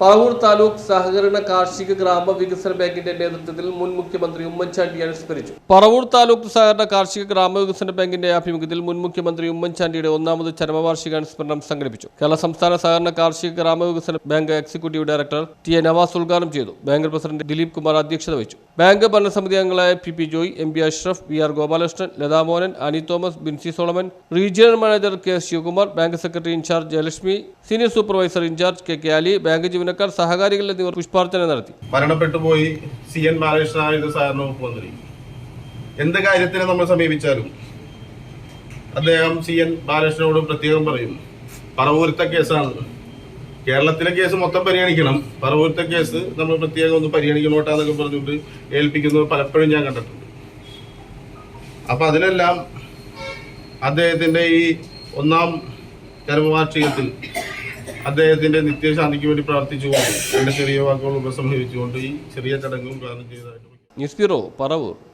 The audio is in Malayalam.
Paravur taluk സഹകരണ കാർഷിക ഗ്രാമ വികസന ബാങ്കിന്റെ നേതൃത്വത്തിൽ മുൻ മുഖ്യമന്ത്രി ഉമ്മൻചാണ്ടി അനുസ്മരിച്ചു. പറവൂർ താലൂക്ക് സഹകരണ കാർഷിക ഗ്രാമ വികസന ബാങ്കിന്റെ ആഭിമുഖ്യത്തിൽ മുൻ മുഖ്യമന്ത്രി ഉമ്മൻചാണ്ടിയുടെ ഒന്നാമത് ചരമവാർഷിക അനുസ്മരണം സംഘടിപ്പിച്ചു. കേരള സംസ്ഥാന സഹകരണ കാർഷിക ഗ്രാമ വികസന bank executive director T A Navas ഉദ്ഘാടനം ചെയ്തു. ബാങ്ക് പ്രസിഡന്റ് ദിലീപ് കുമാർ അധ്യക്ഷത വഹിച്ചു. ബാങ്ക് ഭരണസമിതി അംഗങ്ങളായ P P Joy M B Ashraf V R Gopalakrishnan Latha Mohan Ani Thomas Binsy Solomon regional manager K Sivakumar bank secretary in charge Jayalakshmi senior supervisor in charge K K Ali bank ജീവനക്കാർ എന്നിവർ പുഷ്പാർച്ചന നടത്തി. മരണപ്പെട്ടു പോയി സി എൻ ബാലകൃഷ്ണനായിരുന്നു സഹകരണ വകുപ്പ് മന്ത്രി എന്ത് കാര്യത്തിന് നമ്മൾ സമീപിച്ചാലും അദ്ദേഹം സി എൻ ബാലകൃഷ്ണനോട് പ്രത്യേകം പറയും. പറവൂരത്തെ കേസാണ്. കേരളത്തിലെ കേസ് മൊത്തം പരിഗണിക്കണം. പറവൂരത്തെ കേസ് നമ്മൾ പ്രത്യേകം ഒന്ന് പരിഗണിക്കണോട്ടാന്നൊക്കെ പറഞ്ഞുകൊണ്ട് ഏൽപ്പിക്കുന്നത് പലപ്പോഴും ഞാൻ കണ്ടിട്ടുണ്ട്. അപ്പൊ അതിനെല്ലാം അദ്ദേഹത്തിന്റെ ഈ ഒന്നാം ചരമവാർഷികത്തിൽ അദ്ദേഹത്തിന്റെ നിത്യശാന്തിക്ക് വേണ്ടി പ്രാർത്ഥിച്ചുകൊണ്ട് ചെറിയ വാക്കുകൾ ഉപസംഹരിച്ചുകൊണ്ട് ഈ ചെറിയ ചടങ്ങും ഉദ്ഘാടനം ചെയ്തതായിട്ട് ന്യൂസ് ബ്യൂറോ പറവൂർ.